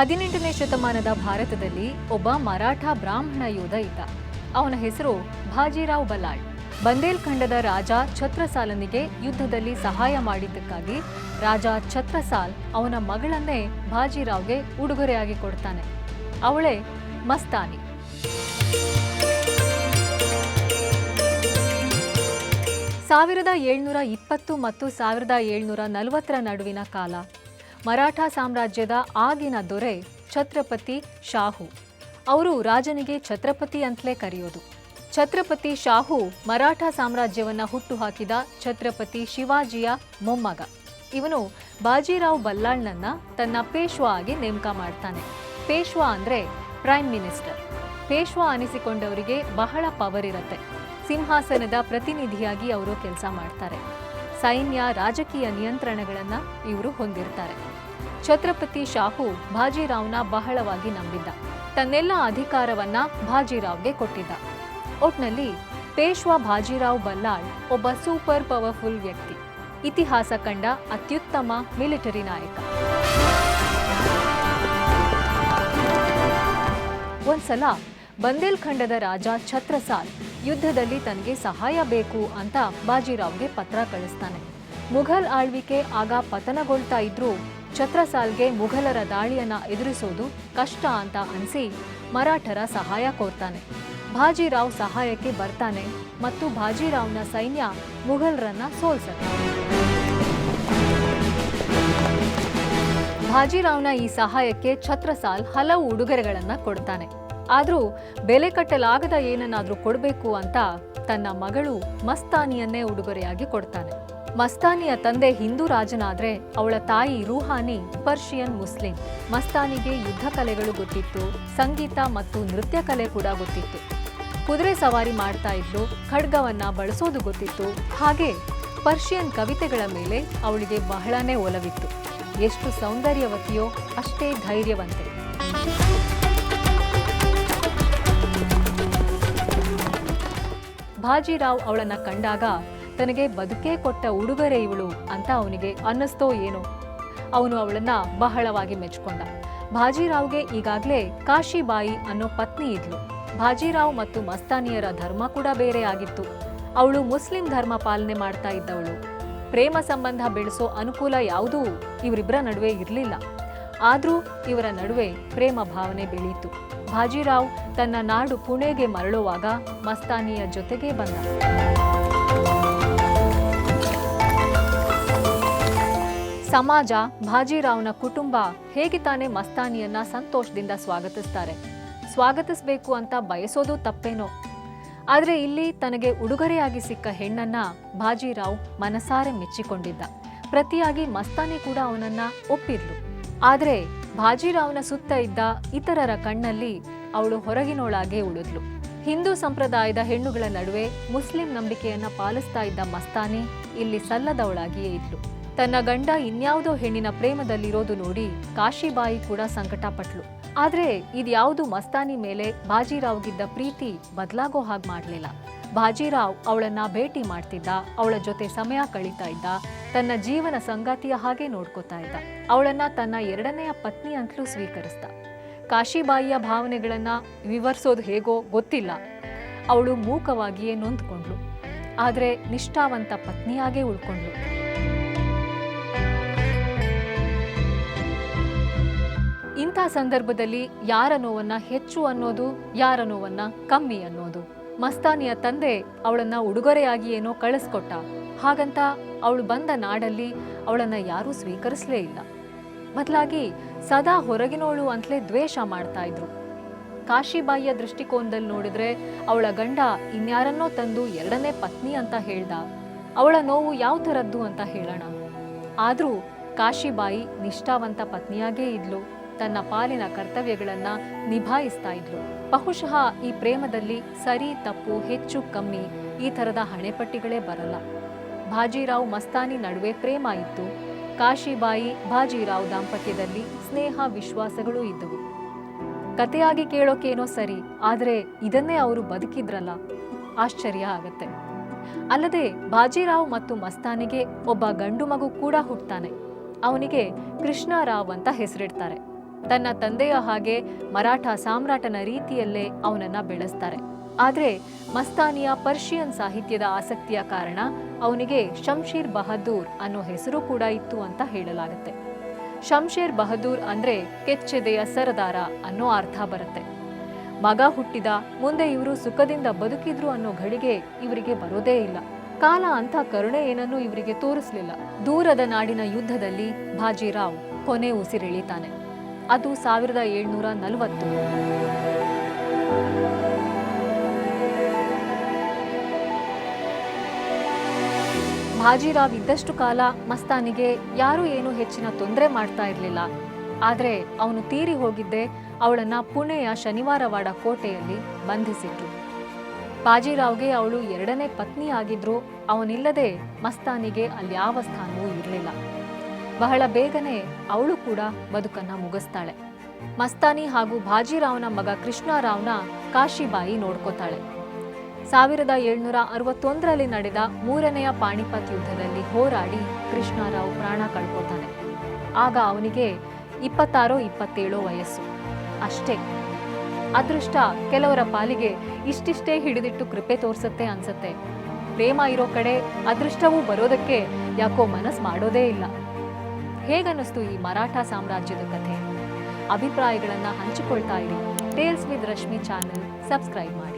ಹದಿನೆಂಟನೇ ಶತಮಾನದ ಭಾರತದಲ್ಲಿ ಒಬ್ಬ ಮರಾಠ ಬ್ರಾಹ್ಮಣ ಯೋಧ ಇದ್ದ. ಅವನ ಹೆಸರು ಭಾಜಿರಾವ್ ಬಲಾಳ್. ಬಂದೇಲ್ಖಂಡದ ರಾಜ ಛತ್ರಸಾಲನಿಗೆ ಯುದ್ಧದಲ್ಲಿ ಸಹಾಯ ಮಾಡಿದ್ದಕ್ಕಾಗಿ ರಾಜ ಛತ್ರಸಾಲ್ ಅವನ ಮಗಳನ್ನೇ ಭಾಜಿರಾವ್ಗೆ ಉಡುಗೊರೆಯಾಗಿ ಕೊಡ್ತಾನೆ. ಅವಳೇ ಮಸ್ತಾನಿ. ಸಾವಿರದ ಏಳ್ನೂರ ಇಪ್ಪತ್ತು ಮತ್ತು ಸಾವಿರದ ಏಳ್ನೂರ ನಲವತ್ತರ ನಡುವಿನ ಕಾಲ ಮರಾಠ ಸಾಮ್ರಾಜ್ಯದ ಆಗಿನ ದೊರೆ ಛತ್ರಪತಿ ಶಾಹು. ಅವರು ರಾಜನಿಗೆ ಛತ್ರಪತಿ ಅಂತಲೇ ಕರೆಯೋದು. ಛತ್ರಪತಿ ಶಾಹು ಮರಾಠ ಸಾಮ್ರಾಜ್ಯವನ್ನ ಹುಟ್ಟುಹಾಕಿದ ಛತ್ರಪತಿ ಶಿವಾಜಿಯ ಮೊಮ್ಮಗ. ಇವನು ಬಾಜಿರಾವ್ ಬಲ್ಲಾಳ್ನನ್ನ ತನ್ನ ಪೇಶ್ವಾ ಆಗಿ ನೇಮಕ ಮಾಡ್ತಾನೆ. ಪೇಶ್ವಾ ಅಂದ್ರೆ ಪ್ರೈಮ್ ಮಿನಿಸ್ಟರ್ ಪೇಶ್ವಾ ಅನಿಸಿಕೊಂಡವರಿಗೆ ಬಹಳ ಪವರ್ ಇರುತ್ತೆ. ಸಿಂಹಾಸನದ ಪ್ರತಿನಿಧಿಯಾಗಿ ಅವರು ಕೆಲಸ ಮಾಡ್ತಾರೆ. ಸೈನ್ಯ, ರಾಜಕೀಯ ನಿಯಂತ್ರಣಗಳನ್ನ ಇವರು ಹೊಂದಿರ್ತಾರೆ. ಛತ್ರಪತಿ ಶಾಹು ಬಾಜಿರಾವ್ನ ಬಹಳವಾಗಿ ನಂಬಿದ್ದ. ತನ್ನೆಲ್ಲ ಅಧಿಕಾರವನ್ನ ಭಾಜಿರಾವ್ಗೆ ಕೊಟ್ಟಿದ್ದ. ಒಟ್ನಲ್ಲಿ ಪೇಶ್ವಾ ಬಾಜಿರಾವ್ ಬಲ್ಲಾಳ್ ಒಬ್ಬ ಸೂಪರ್ ಪವರ್ಫುಲ್ ವ್ಯಕ್ತಿ. ಇತಿಹಾಸ ಕಂಡ ಅತ್ಯುತ್ತಮ ಮಿಲಿಟರಿ ನಾಯಕ. ಒಂದ್ಸಲ ಬಂದೇಲ್ಖಂಡದ ರಾಜ ಛತ್ರಸಾಲ್ ಯುದ್ಧದಲ್ಲಿ ತನಗೆ ಸಹಾಯ ಬೇಕು ಅಂತ ಬಾಜಿರಾವ್ಗೆ ಪತ್ರ ಕಳಿಸ್ತಾನೆ. ಮುಘಲ್ ಆಳ್ವಿಕೆ ಆಗ ಪತನಗೊಳ್ತಾ ಇದ್ರೂ ಛತ್ರಸಾಲ್ಗೆ ಮುಘಲರ ದಾಳಿಯನ್ನ ಎದುರಿಸೋದು ಕಷ್ಟ ಅಂತ ಅನಿಸಿ ಮರಾಠರ ಸಹಾಯ ಕೋರ್ತಾನೆ. ಭಾಜಿರಾವ್ ಸಹಾಯಕ್ಕೆ ಬರ್ತಾನೆ ಮತ್ತು ಭಾಜಿರಾವ್ನ ಸೈನ್ಯ ಮುಘಲರನ್ನ ಸೋಲ್ಸತ್ತೆ. ಭಾಜಿರಾವ್ನ ಈ ಸಹಾಯಕ್ಕೆ ಛತ್ರಸಾಲ್ ಹಲವು ಉಡುಗೊರೆಗಳನ್ನು ಕೊಡ್ತಾನೆ. ಆದರೂ ಬೆಲೆ ಕಟ್ಟಲಾಗದ ಏನನ್ನಾದರೂ ಕೊಡಬೇಕು ಅಂತ ತನ್ನ ಮಗಳು ಮಸ್ತಾನಿಯನ್ನೇ ಉಡುಗೊರೆಯಾಗಿ ಕೊಡ್ತಾನೆ. ಮಸ್ತಾನಿಯ ತಂದೆ ಹಿಂದೂ ರಾಜನಾದ್ರೆ ಅವಳ ತಾಯಿ ರೂಹಾನಿ ಪರ್ಷಿಯನ್ ಮುಸ್ಲಿಂ. ಮಸ್ತಾನಿಗೆ ಯುದ್ಧ ಕಲೆಗಳು ಗೊತ್ತಿತ್ತು, ಸಂಗೀತ ಮತ್ತು ನೃತ್ಯ ಕಲೆ ಕೂಡ ಗೊತ್ತಿತ್ತು. ಕುದುರೆ ಸವಾರಿ ಮಾಡ್ತಾ ಇದ್ಲು, ಖಡ್ಗವನ್ನ ಬಳಸೋದು ಗೊತ್ತಿತ್ತು. ಹಾಗೆ ಪರ್ಷಿಯನ್ ಕವಿತೆಗಳ ಮೇಲೆ ಅವಳಿಗೆ ಬಹಳನೇ ಒಲವಿತ್ತು. ಎಷ್ಟು ಸೌಂದರ್ಯವತಿಯೋ ಅಷ್ಟೇ ಧೈರ್ಯವಂತೆ. ಬಾಜಿರಾವ್ ಅವಳನ್ನ ಕಂಡಾಗ ತನಗೆ ಬದುಕೇ ಕೊಟ್ಟ ಉಡುಗೊರೆ ಇವಳು ಅಂತ ಅವನಿಗೆ ಅನ್ನಿಸ್ತೋ ಏನೋ. ಅವನು ಅವಳನ್ನ ಬಹಳವಾಗಿ ಮೆಚ್ಕೊಂಡ. ಬಾಜಿರಾವ್ಗೆ ಈಗಾಗಲೇ ಕಾಶಿಬಾಯಿ ಅನ್ನೋ ಪತ್ನಿ ಇದ್ಲು. ಬಾಜಿರಾವ್ ಮತ್ತು ಮಸ್ತಾನಿಯರ ಧರ್ಮ ಕೂಡ ಬೇರೆ ಆಗಿತ್ತು. ಅವಳು ಮುಸ್ಲಿಂ ಧರ್ಮ ಪಾಲನೆ ಮಾಡ್ತಾ ಇದ್ದವಳು. ಪ್ರೇಮ ಸಂಬಂಧ ಬೆಳೆಸೋ ಅನುಕೂಲ ಯಾವುದೂ ಇವರಿಬ್ಬರ ನಡುವೆ ಇರಲಿಲ್ಲ. ಆದರೂ ಇವರ ನಡುವೆ ಪ್ರೇಮ ಭಾವನೆ ಬೆಳೆಯಿತು ಭಾಜಿರಾವ್ ತನ್ನ ನಾಡು ಪುಣೆಗೆ ಮರಳುವಾಗ ಮಸ್ತಾನಿಯ ಜೊತೆಗೆ ಬಂದ. ಸಮಾಜ ಬಾಜಿರಾವ್ನ ಕುಟುಂಬ ಹೇಗೆ ತಾನೇ ಮಸ್ತಾನಿಯನ್ನ ಸಂತೋಷದಿಂದ ಸ್ವಾಗತಿಸ್ತಾರೆ? ಸ್ವಾಗತಿಸಬೇಕು ಅಂತ ಬಯಸೋದು ತಪ್ಪೇನೋ? ಆದರೆ ಇಲ್ಲಿ ತನಗೆ ಉಡುಗೊರೆಯಾಗಿ ಸಿಕ್ಕ ಹೆಣ್ಣನ್ನ ಬಾಜಿರಾವ್ ಮನಸಾರೆ ಮೆಚ್ಚಿಕೊಂಡಿದ್ದ. ಪ್ರತಿಯಾಗಿ ಮಸ್ತಾನಿ ಕೂಡ ಅವನನ್ನ ಒಪ್ಪಿದ್ಲು. ಆದರೆ ಬಾಜಿರಾವ್ನ ಸುತ್ತ ಇದ್ದ ಇತರರ ಕಣ್ಣಲ್ಲಿ ಅವಳು ಹೊರಗಿನೋಳಾಗೆ ಉಳಿದ್ಲು. ಹಿಂದೂ ಸಂಪ್ರದಾಯದ ಹೆಣ್ಣುಗಳ ನಡುವೆ ಮುಸ್ಲಿಂ ನಂಬಿಕೆಯನ್ನ ಪಾಲಿಸ್ತಾ ಇದ್ದ ಮಸ್ತಾನಿ ಇಲ್ಲಿ ಸಲ್ಲದವಳಾಗಿಯೇ ಇದ್ಲು. ತನ್ನ ಗಂಡ ಇನ್ಯಾವುದೋ ಹೆಣ್ಣಿನ ಪ್ರೇಮದಲ್ಲಿರೋದು ನೋಡಿ ಕಾಶಿಬಾಯಿ ಕೂಡ ಸಂಕಟಪಟ್ಲು. ಆದ್ರೆ ಇದ್ಯಾವುದು ಮಸ್ತಾನಿ ಮೇಲೆ ಬಾಜಿರಾವ್ಗಿದ್ದ ಪ್ರೀತಿ ಬದಲಾಗೋ ಹಾಗೆ ಮಾಡಲಿಲ್ಲ. ಬಾಜಿರಾವ್ ಅವಳನ್ನ ಭೇಟಿ ಮಾಡ್ತಿದ್ದ, ಅವಳ ಜೊತೆ ಸಮಯ ಕಳೀತಾ ಇದ್ದ, ತನ್ನ ಜೀವನ ಸಂಗಾತಿಯ ಹಾಗೆ ನೋಡ್ಕೋತಾ ಇದ್ದ. ಅವಳನ್ನ ತನ್ನ ಎರಡನೆಯ ಪತ್ನಿ ಅಂತಲೂ ಸ್ವೀಕರಿಸ್ದ. ಕಾಶಿಬಾಯಿಯ ಭಾವನೆಗಳನ್ನ ವಿವರಿಸೋದು ಹೇಗೋ ಗೊತ್ತಿಲ್ಲ. ಅವಳು ಮೂಕವಾಗಿಯೇ ನೊಂದ್ಕೊಂಡ್ಳು. ಆದ್ರೆ ನಿಷ್ಠಾವಂತ ಪತ್ನಿಯಾಗೇ ಉಳ್ಕೊಂಡ್ಲು ಇಂಥ ಸಂದರ್ಭದಲ್ಲಿ ಯಾರ ನೋವನ್ನ ಹೆಚ್ಚು ಅನ್ನೋದು, ಯಾರ ನೋವನ್ನ ಕಮ್ಮಿ ಅನ್ನೋದು? ಮಸ್ತಾನಿಯ ತಂದೆ ಅವಳನ್ನ ಉಡುಗೊರೆಯಾಗಿ ಏನೋ ಕಳಿಸ್ಕೊಟ್ಟ. ಹಾಗಂತ ಅವಳು ಬಂದ ನಾಡಲ್ಲಿ ಅವಳನ್ನ ಯಾರೂ ಸ್ವೀಕರಿಸಲೇ ಇಲ್ಲ. ಬದಲಾಗಿ ಸದಾ ಹೊರಗಿನೋಳು ಅಂತಲೇ ದ್ವೇಷ ಮಾಡ್ತಾ ಇದ್ರು. ಕಾಶಿಬಾಯಿಯ ದೃಷ್ಟಿಕೋನದಲ್ಲಿ ನೋಡಿದ್ರೆ ಅವಳ ಗಂಡ ಇನ್ಯಾರನ್ನೋ ತಂದು ಎರಡನೇ ಪತ್ನಿ ಅಂತ ಹೇಳ್ದ. ಅವಳ ನೋವು ಯಾವ ಥರದ್ದು ಅಂತ ಹೇಳೋಣ. ಆದರೂ ಕಾಶಿಬಾಯಿ ನಿಷ್ಠಾವಂತ ಪತ್ನಿಯಾಗೇ ಇದ್ಲು. ತನ್ನ ಪಾಲಿನ ಕರ್ತವ್ಯಗಳನ್ನ ನಿಭಾಯಿಸ್ತಾ ಇದ್ಲು. ಬಹುಶಃ ಈ ಪ್ರೇಮದಲ್ಲಿ ಸರಿ ತಪ್ಪು ಹೆಚ್ಚು ಕಮ್ಮಿ ಈ ಥರದ ಹಣೆಪಟ್ಟಿಗಳೇ ಬರಲ್ಲ. ಬಾಜಿರಾವ್ ಮಸ್ತಾನಿ ನಡುವೆ ಪ್ರೇಮ ಇತ್ತು. ಕಾಶಿಬಾಯಿ ಬಾಜಿರಾವ್ ದಾಂಪತ್ಯದಲ್ಲಿ ಸ್ನೇಹ, ವಿಶ್ವಾಸಗಳೂ ಇದ್ದವು. ಕತೆಯಾಗಿ ಕೇಳೋಕೇನೋ ಸರಿ, ಆದರೆ ಇದನ್ನೇ ಅವರು ಬದುಕಿದ್ರಲ್ಲ. ಆಶ್ಚರ್ಯ ಆಗತ್ತೆ. ಅಲ್ಲದೆ ಬಾಜಿರಾವ್ ಮತ್ತು ಮಸ್ತಾನಿಗೆ ಒಬ್ಬ ಗಂಡು ಮಗು ಕೂಡ ಹುಟ್ತಾನೆ. ಅವನಿಗೆ ಕೃಷ್ಣರಾವ್ ಅಂತ ಹೆಸರಿಡ್ತಾರೆ. ತನ್ನ ತಂದೆಯ ಹಾಗೆ ಮರಾಠ ಸಾಮ್ರಾಟನ ರೀತಿಯಲ್ಲೇ ಅವನನ್ನ ಬೆಳೆಸ್ತಾರೆ. ಆದರೆ ಮಸ್ತಾನಿಯ ಪರ್ಷಿಯನ್ ಸಾಹಿತ್ಯದ ಆಸಕ್ತಿಯ ಕಾರಣ ಅವನಿಗೆ ಶಂಶೀರ್ ಬಹದ್ದೂರ್ ಅನ್ನೋ ಹೆಸರು ಕೂಡ ಇತ್ತು ಅಂತ ಹೇಳಲಾಗುತ್ತೆ. ಶಂಶೇರ್ ಬಹದ್ದೂರ್ ಅಂದ್ರೆ ಕೆಚ್ಚೆದೆಯ ಸರದಾರ ಅನ್ನೋ ಅರ್ಥ ಬರುತ್ತೆ. ಮಗ ಹುಟ್ಟಿದ ಮುಂದೆ ಇವರು ಸುಖದಿಂದ ಬದುಕಿದ್ರು ಅನ್ನೋ ಘಳಿಗೆ ಇವರಿಗೆ ಬರೋದೇ ಇಲ್ಲ. ಕಾಲ ಅಂಥ ಕರುಣೆ ಏನನ್ನೂ ಇವರಿಗೆ ತೋರಿಸ್ಲಿಲ್ಲ. ದೂರದ ನಾಡಿನ ಯುದ್ಧದಲ್ಲಿ ಬಾಜಿರಾವ್ ಕೊನೆ ಉಸಿರೆಳಿತಾನೆ. ಅದು ಸಾವಿರದ ಏಳ್ನೂರ ನಲವತ್ತು. ಬಾಜಿರಾವ್ ಇದ್ದಷ್ಟು ಕಾಲ ಮಸ್ತಾನಿಗೆ ಯಾರೂ ಏನು ಹೆಚ್ಚಿನ ತೊಂದರೆ ಮಾಡ್ತಾ ಇರಲಿಲ್ಲ. ಆದರೆ ಅವನು ತೀರಿ ಹೋಗಿದ್ದೆ ಅವಳನ್ನ ಪುಣೆಯ ಶನಿವಾರವಾಡ ಕೋಟೆಯಲ್ಲಿ ಬಂಧಿಸಿದ್ರು. ಬಾಜಿರಾವ್ಗೆ ಅವಳು ಎರಡನೇ ಪತ್ನಿ ಆಗಿದ್ರು ಅವನಿಲ್ಲದೆ ಮಸ್ತಾನಿಗೆ ಅಲ್ಲಿ ಯಾವ ಸ್ಥಾನವೂ ಇರಲಿಲ್ಲ. ಬಹಳ ಬೇಗನೆ ಅವಳು ಕೂಡ ಬದುಕನ್ನ ಮುಗಿಸ್ತಾಳೆ. ಮಸ್ತಾನಿ ಹಾಗೂ ಬಾಜಿರಾವ್ನ ಮಗ ಕೃಷ್ಣರಾವ್ನ ಕಾಶಿಬಾಯಿ ನೋಡ್ಕೋತಾಳೆ. ಸಾವಿರದ ಏಳ್ನೂರ ಅರವತ್ತೊಂದರಲ್ಲಿ ನಡೆದ ಮೂರನೆಯ ಪಾಣಿಪತ್ ಯುದ್ಧದಲ್ಲಿ ಹೋರಾಡಿ ಕೃಷ್ಣರಾವ್ ಪ್ರಾಣ ಕಳ್ಕೊತಾನೆ. ಆಗ ಅವನಿಗೆ ಇಪ್ಪತ್ತಾರೋ ಇಪ್ಪತ್ತೇಳೋ ವಯಸ್ಸು. ಅಷ್ಟೇ. ಅದೃಷ್ಟ ಕೆಲವರ ಪಾಲಿಗೆ ಇಷ್ಟಿಷ್ಟೇ ಹಿಡಿದಿಟ್ಟು ಕೃಪೆ ತೋರಿಸುತ್ತೆ ಅನ್ಸತ್ತೆ. ಪ್ರೇಮ ಇರೋ ಕಡೆ ಅದೃಷ್ಟವೂ ಬರೋದಕ್ಕೆ ಯಾಕೋ ಮನಸ್ಸು ಮಾಡೋದೇ ಇಲ್ಲ. ಹೇಗನ್ನಿಸ್ತು ಈ ಮರಾಠ ಸಾಮ್ರಾಜ್ಯದ ಕಥೆ? ಅಭಿಪ್ರಾಯಗಳನ್ನು ಹಂಚಿಕೊಳ್ತಾ ಇರಿ. Tales with Rashmi channel subscribe ಮಾಡಿ.